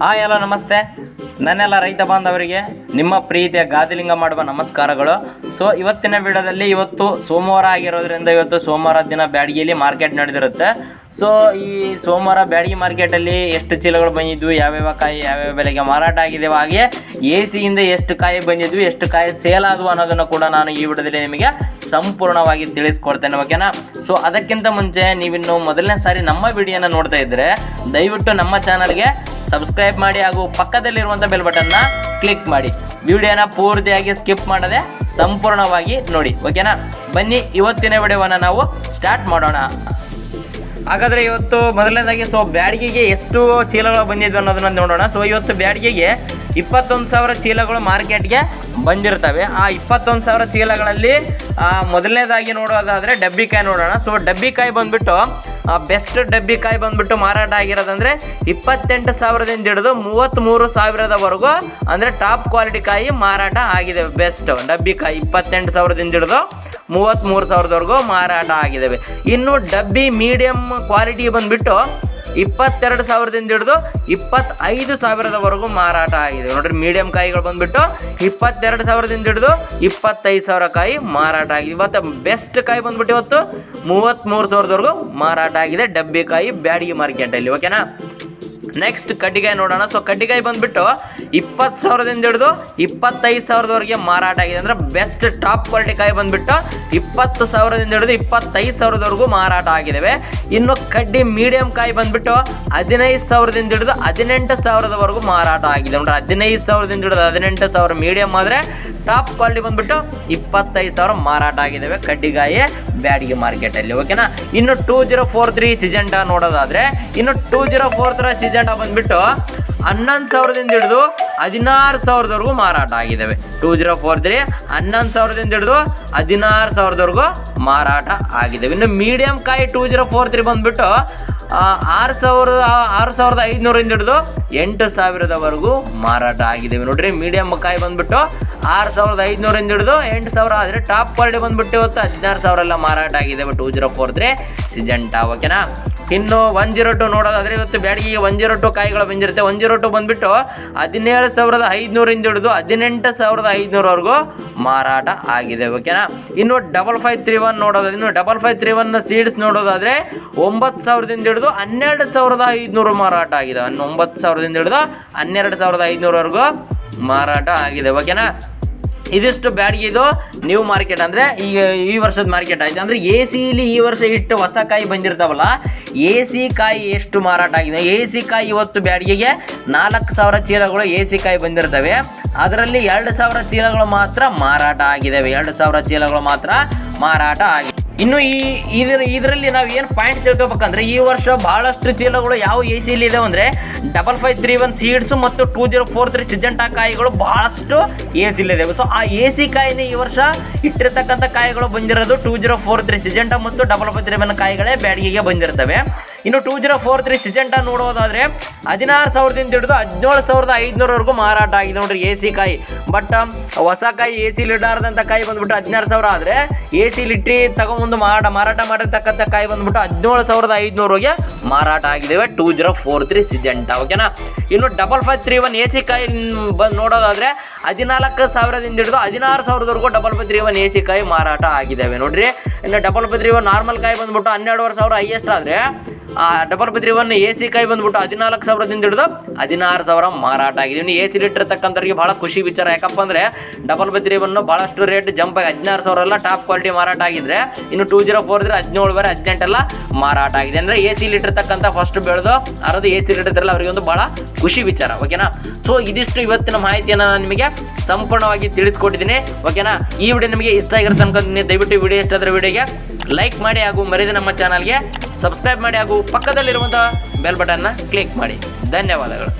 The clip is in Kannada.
ಹಾಯ್ ಎಲ್ಲ ನಮಸ್ತೆ. ನನ್ನೆಲ್ಲ ರೈತ ಬಾಂಧವರಿಗೆ ನಿಮ್ಮ ಪ್ರೀತಿಯ ಗಾದಿಲಿಂಗ ಮಾಡುವ ನಮಸ್ಕಾರಗಳು. ಸೊ ಇವತ್ತಿನ ವಿಡಿಯೋದಲ್ಲಿ ಇವತ್ತು ಸೋಮವಾರ ಆಗಿರೋದ್ರಿಂದ ಇವತ್ತು ಸೋಮವಾರ ದಿನ ಬ್ಯಾಡಗಿಯಲ್ಲಿ ಮಾರ್ಕೆಟ್ ನಡೆದಿರುತ್ತೆ. ಸೊ ಈ ಸೋಮವಾರ ಬ್ಯಾಡಗಿ ಮಾರ್ಕೆಟಲ್ಲಿ ಎಷ್ಟು ಚೀಲಗಳು ಬಂದಿದ್ವು, ಯಾವ್ಯಾವ ಕಾಯಿ, ಯಾವ್ಯಾವ ಬೆಲೆಗೆ ಮಾರಾಟ ಆಗಿದೆಯೋ ಹಾಗೆ ಎ ಸಿಯಿಂದ ಎಷ್ಟು ಕಾಯಿ ಬಂದಿದ್ವು, ಎಷ್ಟು ಕಾಯಿ ಸೇಲ್ ಆದವು ಅನ್ನೋದನ್ನು ಕೂಡ ನಾನು ಈ ವಿಡಿಯೋದಲ್ಲಿ ನಿಮಗೆ ಸಂಪೂರ್ಣವಾಗಿ ತಿಳಿಸ್ಕೊಡ್ತೇನೆ ಓಕೆನಾ ಸೊ ಅದಕ್ಕಿಂತ ಮುಂಚೆ ನೀವಿನ್ನು ಮೊದಲನೇ ಸಾರಿ ನಮ್ಮ ವಿಡಿಯೋನ ನೋಡ್ತಾ ಇದ್ದರೆ ದಯವಿಟ್ಟು ನಮ್ಮ ಚಾನಲ್ಗೆ ಸಬ್ಸ್ಕ್ರೈಬ್ ಮಾಡಿ ಹಾಗೂ ಪಕ್ಕದಲ್ಲಿರುವಂಥ ಬೆಲ್ ಬಟನ್ನ ಕ್ಲಿಕ್ ಮಾಡಿ. ವಿಡಿಯೋನ ಪೂರ್ತಿಯಾಗಿ ಸ್ಕಿಪ್ ಮಾಡದೆ ಸಂಪೂರ್ಣವಾಗಿ ನೋಡಿ ಓಕೆನಾ ಬನ್ನಿ, ಇವತ್ತಿನ ವಿಡಿಯೋವನ್ನು ನಾವು ಸ್ಟಾರ್ಟ್ ಮಾಡೋಣ. ಹಾಗಾದರೆ ಇವತ್ತು ಮೊದಲನೇದಾಗಿ ಸೊ ಬ್ಯಾಡಿಗೆಗೆ ಎಷ್ಟು ಚೀಲಗಳು ಬಂದಿದ್ವಿ ಅನ್ನೋದನ್ನ ನೋಡೋಣ. ಸೊ ಇವತ್ತು ಬ್ಯಾಡಿಗೆಗೆ ಇಪ್ಪತ್ತೊಂದು ಸಾವಿರ ಚೀಲಗಳು ಮಾರ್ಕೆಟ್ಗೆ ಬಂದಿರ್ತವೆ. ಆ ಇಪ್ಪತ್ತೊಂದು ಸಾವಿರ ಚೀಲಗಳಲ್ಲಿ ಮೊದಲನೇದಾಗಿ ನೋಡೋದಾದರೆ ಡಬ್ಬಿಕಾಯಿ ನೋಡೋಣ. ಸೊ ಡಬ್ಬಿಕಾಯಿ ಬಂದ್ಬಿಟ್ಟು ಬೆಸ್ಟ್ ಡಬ್ಬಿಕಾಯಿ ಬಂದ್ಬಿಟ್ಟು ಮಾರಾಟ ಆಗಿರೋದಂದ್ರೆ ಇಪ್ಪತ್ತೆಂಟು ಸಾವಿರದಿಂದ ಹಿಡಿದು ಮೂವತ್ತ್ಮೂರು ಸಾವಿರದವರೆಗೂ ಅಂದರೆ ಟಾಪ್ ಕ್ವಾಲಿಟಿ ಕಾಯಿ ಮಾರಾಟ ಆಗಿದೆ. ಬೆಸ್ಟ್ ಡಬ್ಬಿಕಾಯಿ ಇಪ್ಪತ್ತೆಂಟು ಸಾವಿರದಿಂದ ಹಿಡಿದು ಮೂವತ್ತ್ಮೂರು ಸಾವಿರದವರೆಗೂ ಮಾರಾಟ ಆಗಿದ್ದಾವೆ. ಇನ್ನು ಡಬ್ಬಿ ಮೀಡಿಯಮ್ ಕ್ವಾಲಿಟಿ ಬಂದ್ಬಿಟ್ಟು ಇಪ್ಪತ್ತೆರಡು ಸಾವಿರದಿಂದ ಹಿಡಿದು ಇಪ್ಪತ್ತೈದು ಸಾವಿರದವರೆಗೂ ಮಾರಾಟ ಆಗಿದೆ. ನೋಡ್ರಿ ಮೀಡಿಯಂ ಕಾಯಿಗಳು ಬಂದ್ಬಿಟ್ಟು ಇಪ್ಪತ್ತೆರಡು ಸಾವಿರದಿಂದ ಹಿಡಿದು ಇಪ್ಪತ್ತೈದು ಸಾವಿರ ಕಾಯಿ ಮಾರಾಟ ಆಗಿದೆ. ಇವತ್ತು ಬೆಸ್ಟ್ ಕಾಯಿ ಬಂದ್ಬಿಟ್ಟು ಇವತ್ತು ಮೂವತ್ತ್ಮೂರು ಸಾವಿರದವರೆಗೂ ಮಾರಾಟ ಆಗಿದೆ. ಡಬ್ಬಿ ಕಾಯಿ ಬ್ಯಾಡಗಿ ಮಾರ್ಕೆಟಲ್ಲಿ ಓಕೆನಾ ನೆಕ್ಸ್ಟ್ ಕಡ್ಡಿಗಾಯಿ ನೋಡೋಣ. ಸೊ ಕಡ್ಡಿಗಾಯಿ ಬಂದ್ಬಿಟ್ಟು ಇಪ್ಪತ್ತು ಸಾವಿರದಿಂದ ಹಿಡಿದು ಇಪ್ಪತ್ತೈದು ಸಾವಿರದವರೆಗೆ ಮಾರಾಟ ಆಗಿದೆ ಅಂದರೆ ಬೆಸ್ಟ್ ಟಾಪ್ ಕ್ವಾಲಿಟಿ ಕಾಯಿ ಬಂದ್ಬಿಟ್ಟು ಇಪ್ಪತ್ತು ಸಾವಿರದಿಂದ ಹಿಡಿದು ಇಪ್ಪತ್ತೈದು ಸಾವಿರದವರೆಗೂ ಮಾರಾಟ ಆಗಿದ್ದಾವೆ ಇನ್ನು ಕಡ್ಡಿ ಮೀಡಿಯಂ ಕಾಯಿ ಬಂದ್ಬಿಟ್ಟು ಹದಿನೈದು ಸಾವಿರದಿಂದ ಹಿಡಿದು ಹದಿನೆಂಟು ಸಾವಿರದವರೆಗೂ ಮಾರಾಟ ಆಗಿದೆ. ನೋಡ್ರಿ ಹದಿನೈದು ಸಾವಿರದಿಂದ ಹಿಡಿದು ಹದಿನೆಂಟು ಸಾವಿರ ಮೀಡಿಯಂ ಆದರೆ ಟಾಪ್ ಕ್ವಾಲಿಟಿ ಬಂದ್ಬಿಟ್ಟು ಇಪ್ಪತ್ತೈದು ಸಾವಿರ ಮಾರಾಟ ಆಗಿದ್ದಾವೆ ಕಡ್ಡಿಗಾಯಿ ಬ್ಯಾಡಿಗೆ ಮಾರ್ಕೆಟಲ್ಲಿ ಓಕೆನಾ ಇನ್ನು two zero four three Syngenta ನೋಡೋದಾದ್ರೆ, ಇನ್ನು two zero four three Syngenta ಬಂದ್ಬಿಟ್ಟು ಹನ್ನೊಂದು ಸಾವಿರದಿಂದ ಹಿಡಿದು ಹದಿನಾರು ಸಾವಿರದವರೆಗೂ ಮಾರಾಟ ಆಗಿದ್ದಾವೆ ಟೂ ಜೀರೋ ಫೋರ್ ತ್ರೀ ಹನ್ನೊಂದು ಸಾವಿರದಿಂದ ಹಿಡಿದು ಹದಿನಾರು ಸಾವಿರದವರೆಗೂ ಮಾರಾಟ ಆಗಿದ್ದಾವೆ ಇನ್ನು ಮೀಡಿಯಂ ಕಾಯಿ ಟೂ ಜೀರೋ ಫೋರ್ ತ್ರೀ ಬಂದುಬಿಟ್ಟು ಆರು ಸಾವಿರದ ಆರು ಸಾವಿರದ ಐದುನೂರಿಂದ ಹಿಡಿದು ಎಂಟು ಸಾವಿರದವರೆಗೂ ಮಾರಾಟ ಆಗಿದ್ದಾವೆ ನೋಡ್ರಿ ಮೀಡಿಯಂ ಕಾಯಿ ಬಂದುಬಿಟ್ಟು ಆರು ಸಾವಿರದ ಐದುನೂರಿಂದ ಹಿಡಿದು ಎಂಟು ಸಾವಿರ ಆದರೆ ಟಾಪ್ ಕ್ವಾಲಿಟಿ ಬಂದ್ಬಿಟ್ಟು ಇವತ್ತು ಹದಿನಾರು ಸಾವಿರ ಎಲ್ಲ ಮಾರಾಟ ಆಗಿದ್ದಾವೆ two zero four three Syngenta ಓಕೆನಾ ಇನ್ನು ಒನ್ ಜೀರೋ ಟು ನೋಡೋದಾದರೆ ಇವತ್ತು ಬ್ಯಾಡಿಗೆ ಒನ್ ಜೀರೋ ಟು ಕಾಯಿಗಳು ಬಂದಿರುತ್ತೆ. ಒನ್ ಜೀರೋ ಟು ಬಂದುಬಿಟ್ಟು ಹದಿನೇಳು ಸಾವಿರದ ಐದುನೂರಿಂದ ಹಿಡಿದು ಹದಿನೆಂಟು ಸಾವಿರದ ಐದುನೂರವರೆಗೂ ಮಾರಾಟ ಆಗಿದೆ ಓಕೆನಾ ಇನ್ನು ಡಬಲ್ ಫೈವ್ ತ್ರೀ ಒನ್ ನೋಡೋದಾದ್ರೆ, ಇನ್ನು double five three one seeds ನೋಡೋದಾದ್ರೆ ಒಂಬತ್ತು ಸಾವಿರದಿಂದ ಹಿಡಿದು ಹನ್ನೆರಡು ಸಾವಿರದ ಐದುನೂರು ಮಾರಾಟ ಆಗಿದೆ. ಒಂಬತ್ತು ಸಾವಿರದಿಂದ ಹಿಡಿದು ಹನ್ನೆರಡು ಸಾವಿರದ ಐದುನೂರವರೆಗೂ ಮಾರಾಟ ಆಗಿದೆ ಓಕೆನಾ ಇದಿಷ್ಟು ಬ್ಯಾಡಿಗೆ ಇದು ನ್ಯೂ ಮಾರ್ಕೆಟ್ ಅಂದರೆ ಈಗ ಈ ವರ್ಷದ ಮಾರ್ಕೆಟ್ ಆಯಿತು. ಅಂದರೆ ಎ ಸಿಲಿ ಈ ವರ್ಷ ಇಟ್ಟು ಹೊಸ ಕಾಯಿ ಬಂದಿರ್ತಾವಲ್ಲ ಎ ಸಿ ಕಾಯಿ ಎಷ್ಟು ಮಾರಾಟ ಆಗಿದೆ? ಎ ಸಿ ಕಾಯಿ ಇವತ್ತು ಬ್ಯಾಡಿಗೆಗೆ ನಾಲ್ಕು ಸಾವಿರ ಚೀಲಗಳು ಎ ಸಿ ಕಾಯಿ ಬಂದಿರ್ತವೆ. ಅದರಲ್ಲಿ ಎರಡು ಸಾವಿರ ಚೀಲಗಳು ಮಾತ್ರ ಮಾರಾಟ ಆಗಿದ್ದಾವೆ ಎರಡು ಸಾವಿರ ಚೀಲಗಳು ಮಾತ್ರ ಮಾರಾಟ ಆಗಿದೆ ಇನ್ನು ಈ ಇದ್ರ ಇದರಲ್ಲಿ ನಾವು ಏನು ಪಾಯಿಂಟ್ ತಿಳ್ಕೊಬೇಕಂದ್ರೆ ಈ ವರ್ಷ ಬಹಳಷ್ಟು ಚೀಲಗಳು ಯಾವ ಎ ಸಿಲಿ ಇದಾವೆ ಅಂದರೆ double five three one seeds ಮತ್ತು two zero four three Syngenta ಕಾಯಿಗಳು ಬಹಳಷ್ಟು ಎ ಸಿಲಿದ್ದಾವೆ ಸೊ ಆ ಎ ಸಿ ಕಾಯಿನೇ ಈ ವರ್ಷ ಇಟ್ಟಿರ್ತಕ್ಕಂಥ ಕಾಯಿಗಳು ಬಂದಿರೋದು two zero four three Syngenta ಮತ್ತು ಡಬಲ್ ಫೈವ್ ತ್ರೀ ಒನ್ ಕಾಯಿಗಳೇ ಬ್ಯಾಡಿಗೆಗೆ ಬಂದಿರ್ತವೆ. ಇನ್ನು two zero four three Syngenta ನೋಡೋದಾದ್ರೆ ಹದಿನಾರು ಸಾವಿರದಿಂದ ಹಿಡಿದು ಹದಿನೇಳು ಸಾವಿರದ ಐದುನೂರವರೆಗೂ ಮಾರಾಟ ಆಗಿದೆ ನೋಡ್ರಿ ಎ ಸಿ ಕಾಯಿ. ಬಟ್ ಹೊಸ ಕಾಯಿ ಎ ಸಿ ಇಡಾರ್ದಂಥ ಕಾಯಿ ಬಂದ್ಬಿಟ್ಟು ಹದಿನಾರು ಸಾವಿರ ಆದರೆ ಎ ಸಿ ಲಿಟ್ಟಿ ತಗೊಂಬಂದು ಮಾರಾಟ ಮಾರಾಟ ಮಾಡಿರ್ತಕ್ಕಂಥ ಕಾಯಿ ಬಂದ್ಬಿಟ್ಟು ಹದಿನೇಳು ಸಾವಿರದ ಐದುನೂರಿಗೆ ಮಾರಾಟ ಆಗಿದ್ದಾವೆ two zero four three Syngenta ಓಕೆನಾ ಇನ್ನು double five three one A C ಕಾಯಿ ಬಂದು ನೋಡೋದಾದ್ರೆ ಹದಿನಾಲ್ಕು ಸಾವಿರದಿಂದ ಹಿಡಿದು ಹದಿನಾರು ಸಾವಿರದವರೆಗೂ double five three one A C ಕಾಯಿ ಮಾರಾಟ ಆಗಿದ್ದಾವೆ ನೋಡ್ರಿ. ಇನ್ನು double five three one normal ಕಾಯಿ ಬಂದ್ಬಿಟ್ಟು ಹನ್ನೆರಡುವರೆ ಸಾವಿರ ಹೈಯೆಸ್ಟ್ ಆದರೆ double five three one A C ಕೈ ಬಂದ್ಬಿಟ್ಟು ಹದಿನಾಲ್ಕು ಸಾವಿರದಿಂದ ಹಿಡಿದು ಹದಿನಾರು ಸಾವಿರ ಮಾರಾಟ ಆಗಿದೆ. ಇನ್ನು ಎ ಸಿ ಇಟ್ಟಿರ್ತಕ್ಕಂಥವ್ರಿಗೆ ಭಾಳ ಖುಷಿ ವಿಚಾರ. ಯಾಕಪ್ಪ ಅಂದರೆ ಡಬಲ್ ತ್ರೀ ಒನ್ ಭಾಳಷ್ಟು ರೇಟ್ ಜಂಪ್ ಆಗಿ ಹದಿನಾರು ಸಾವಿರ ಎಲ್ಲ ಟಾಪ್ ಕ್ವಾಲಿಟಿ ಮಾರಾಟ ಆಗಿದ್ರೆ ಇನ್ನು ಟೂ ಜೀರೋ ಫೋರ್ ಇದ್ರೆ ಹದಿನೇಳು ಬೇರೆ ಹದಿನೆಂಟೆಲ್ಲ ಮಾರಾಟ ಆಗಿದೆ. ಅಂದರೆ ಎ ಸಿ ಇಟ್ಟಿರ್ತಕ್ಕಂಥ ಫಸ್ಟ್ ಬೆಳೆದು ಅರದು ಎ ಸಿ ಇಟ್ಟಿರ್ತಾರಲ್ಲ, ಅವರಿಗೆ ಒಂದು ಭಾಳ ಖುಷಿ ವಿಚಾರ. ಓಕೆನಾ ಸೊ ಇದಿಷ್ಟು ಇವತ್ತಿನ ಮಾಹಿತಿಯನ್ನು ನಾನು ನಿಮಗೆ ಸಂಪೂರ್ಣವಾಗಿ ತಿಳಿಸ್ಕೊಟ್ಟಿದ್ದೀನಿ. ಓಕೆನಾ ಈ ವಿಡಿಯೋ ನಿಮಗೆ ಇಷ್ಟ ಆಗಿರುತ್ತೆ ಅನ್ಕೊಂಡಿದ್ದೀನಿ ದಯವಿಟ್ಟು ವಿಡಿಯೋ ಇಷ್ಟ ಆದರೆ ವಿಡಿಯೋಗೆ ಲೈಕ್ ಮಾಡಿ ಹಾಗೂ ಮರೆಯದೆ ನಮ್ಮ ಚಾನಲ್ಗೆ ಸಬ್ಸ್ಕ್ರೈಬ್ ಮಾಡಿ ಹಾಗೂ ಪಕ್ಕದಲ್ಲಿರುವಂತಹ ಬೆಲ್ ಬಟನ್ನ ಕ್ಲಿಕ್ ಮಾಡಿ. ಧನ್ಯವಾದಗಳು.